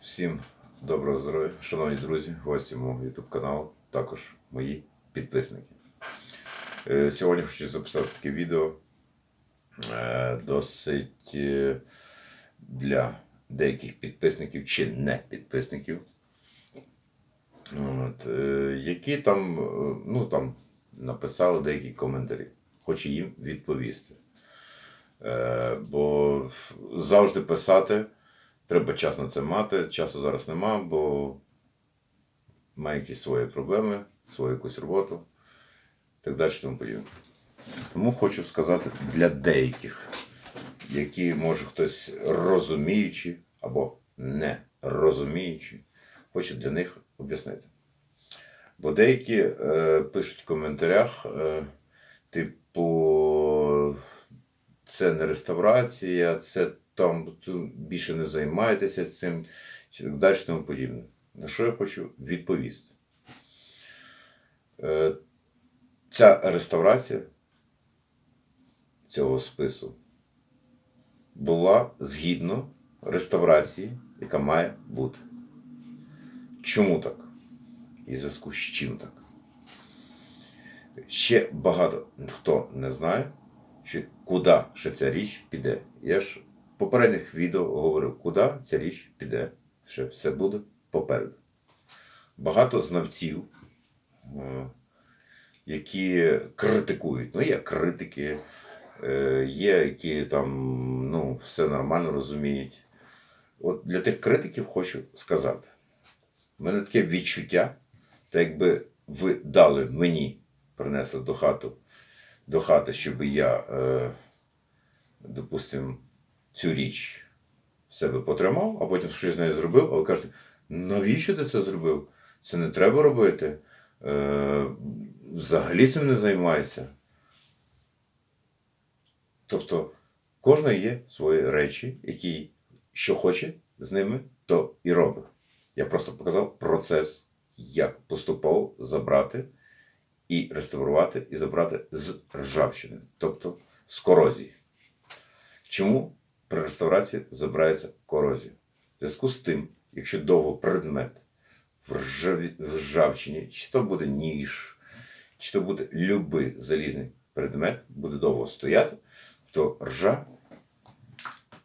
Всім доброго здоров'я, шановні друзі, гості мого YouTube каналу, також мої підписники. Е, Сьогодні хочу записати таке відео е, досить е, для деяких підписників чи не підписників, от, які там, ну, там написали деякі коментарі. Хочу їм відповісти. Бо завжди писати. Треба час на це мати. Часу зараз нема, бо має якісь свої проблеми, свою якусь роботу так далі. Тому, подібне. тому хочу сказати для деяких, які, може, хтось розуміючи або не розуміючи, хочу для них об'яснити. Бо деякі е, пишуть в коментарях, е, типу, це не реставрація, це там більше не займайтеся цим, чи так далі, тому подібне. На що я хочу відповісти? Е, Ця реставрація цього спису була згідно реставрації, яка має бути. Чому так? І в зв'язку з чим так? Ще багато хто не знає, куди ще ця річ піде. Я ж попередніх відео говорив, куди ця річ піде. Ще все буде попереду. Багато знавців, е, які критикують. Ну, є критики, е, є, які там ну, все нормально розуміють. От для тих критиків хочу сказати. У мене таке відчуття, так якби ви дали мені, принесли до хату до хати, щоб я, е, допустим, цю річ в себе потримав, а потім щось з нею зробив, а ви кажете, навіщо ти це зробив? Це не треба робити. Е, взагалі цим не займайся. Тобто, кожна є свої речі, які що хоче з ними, то і робить. Я просто показав процес, як поступово забрати і реставрувати, і забрати з ржавчини, тобто з корозії. Чому при реставрації забирається корозія? В зв'язку з тим, якщо довго предмет в, ржавчині, чи то буде ніж, чи то буде любий залізний предмет, буде довго стояти, то ржа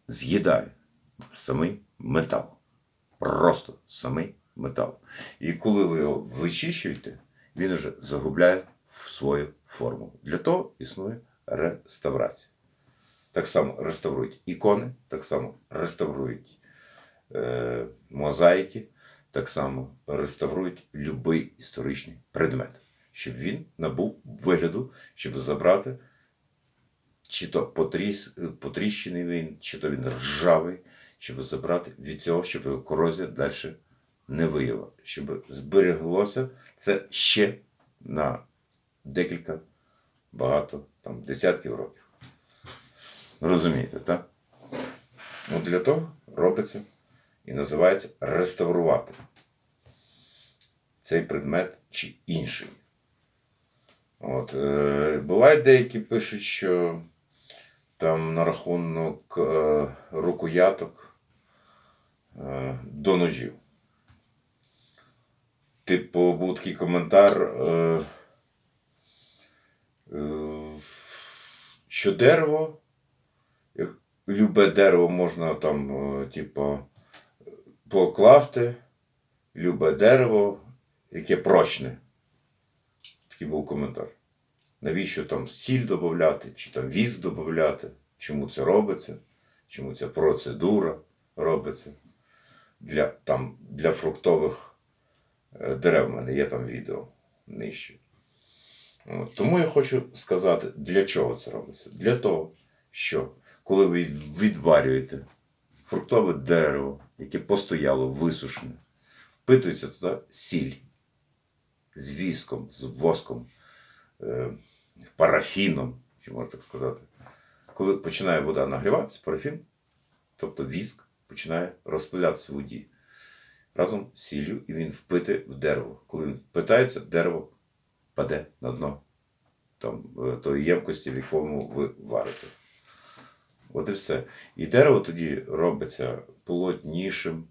з'їдає самий метал. Просто самий метал. І коли ви його вичищуєте, він вже загубляє свою форму. Для того існує реставрація. Так само реставрують ікони, так само реставрують е, мозаїки, так само реставрують будь-який історичний предмет, щоб він набув вигляду, щоб забрати, чи то потріс, потріщений він, чи то він ржавий, щоб забрати від цього, щоб його корозія далі не виявила, щоб збереглося це ще на декілька багато, там, десятків років. Розумієте, так? Ну, для того робиться і називається реставрувати цей предмет чи інший. От, е, бувають деякі пишуть, що там на рахунок е, рукояток е, до ножів. Типу, був такий коментар, е, е, що дерево, любе дерево можна там, типу, покласти, любе дерево, яке прочне. Такий був коментар. Навіщо там сіль додати, чи там віз додати, чому це робиться, чому ця процедура робиться для, там, для фруктових е, дерев. У мене є там відео нижче. Тому я хочу сказати, для чого це робиться? Для того, що коли ви відварюєте фруктове дерево, яке постояло висушене, впитується туди сіль з віском, з воском, е, парафіном, чи можна так сказати. Коли починає вода нагріватися, парафін, тобто віск, починає розпилятися в воді разом з сіллю, і він впите в дерево. Коли він впитається, дерево паде на дно там, е, тої ємкості, в якому ви варите. От і все. І дерево тоді робиться плотнішим,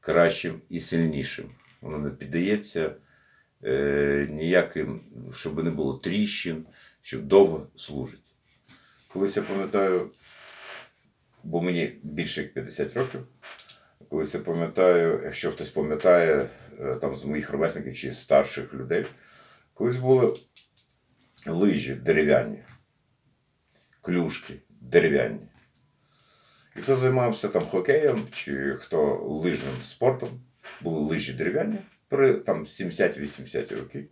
кращим і сильнішим. Воно не піддається е, ніяким, щоб не було тріщин, щоб довго служить. Колись я пам'ятаю, бо мені більше як 50 років, колись я пам'ятаю, якщо хтось пам'ятає е, там з моїх ровесників чи старших людей, колись були лижі дерев'яні, клюшки дерев'яні. І хто займався там хокеєм чи хто лижним спортом, були лижі дерев'яні при там 70-80 роки.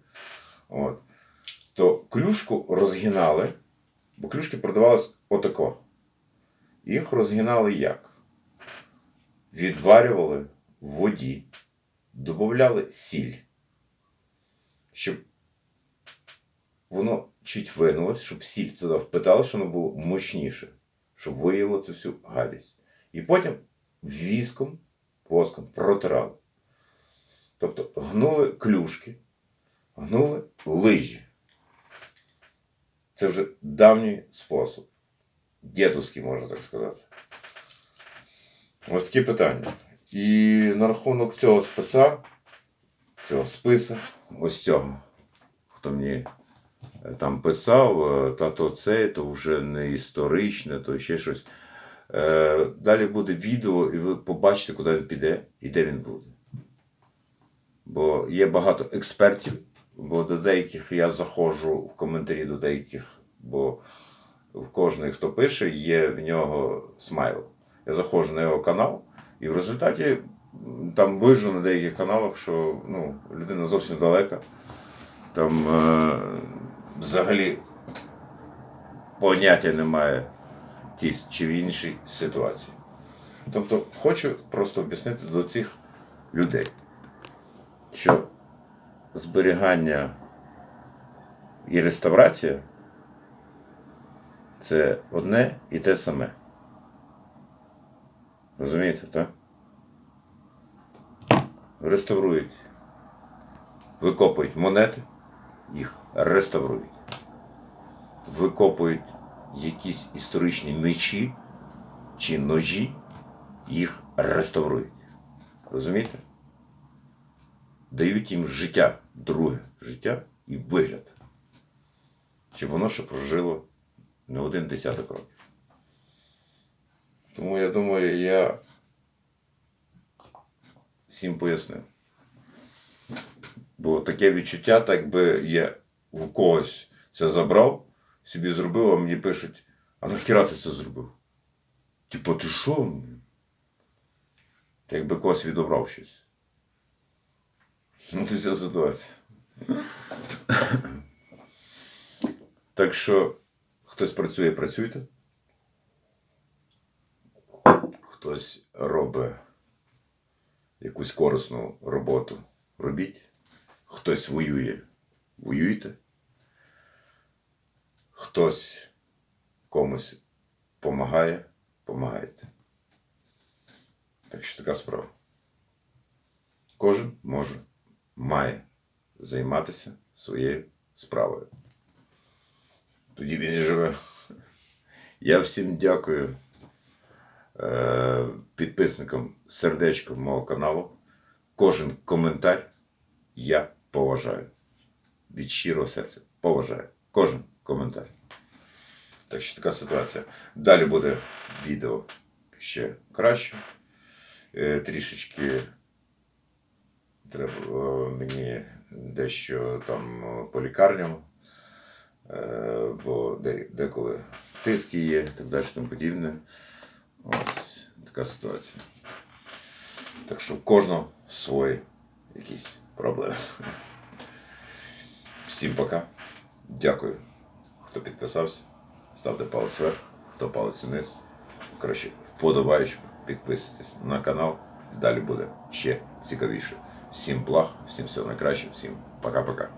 От. То клюшку розгинали, бо клюшки продавались отако. Їх розгинали як? Відварювали в воді, додавали сіль, щоб воно чуть винулось, щоб сіль туди впитала, щоб воно було мощніше, щоб виявило цю всю гадість. І потім віском, воском протирали. Тобто гнули клюшки, гнули лижі. Це вже давній спосіб. Дідовський, можна так сказати. Ось такі питання. І на рахунок цього списа, цього списа, ось цього, хто мені там писав, е, та то це, то вже не історичне, то ще щось. Е, Далі буде відео, і ви побачите, куди він піде і де він буде. Бо є багато експертів, бо до деяких я заходжу в коментарі до деяких, бо в кожний, хто пише, є в нього смайл. Я заходжу на його канал, і в результаті там вижу на деяких каналах, що ну, людина зовсім далека. Там е, взагалі поняття немає тій чи в іншій ситуації. Тобто хочу просто об'яснити до цих людей, що зберігання і реставрація це одне і те саме. Розумієте, так? Реставрують, викопують монети, їх реставрують. Викопують якісь історичні мечі чи ножі, їх реставрують. Розумієте? Дають їм життя, друге життя і вигляд. Щоб воно ще прожило не один десяток років. Тому я думаю, я всім пояснив. Бо таке відчуття, так би я у когось це забрав, собі зробив, а мені пишуть, а нахіра ти це зробив? Типу, ти що? Та якби когось відобрав щось. Ну, це вся ситуація. Так що хтось працює, працюйте. Хтось робить якусь корисну роботу, робіть. Хтось воює, воюйте. Хтось комусь помагає, помагайте. Так що така справа. Кожен може, має займатися своєю справою. Тоді він і живе. Я всім дякую е, підписникам сердечком мого каналу. Кожен коментар я поважаю. Від щирого серця поважаю. Кожен коментар. Так що така ситуація. Далі буде відео ще краще. Е, трішечки треба мені дещо там по лікарням, е, бо де, деколи тиски є, так далі тому подібне. Ось така ситуація. Так що в кожного свої якісь проблеми. Всім пока. Дякую, хто підписався. Ставте палець вверх, хто палець вниз. Краще вподобаючи, підписуйтесь на канал. Далі буде ще цікавіше. Всім благ, всім всього найкраще, всім пока-пока.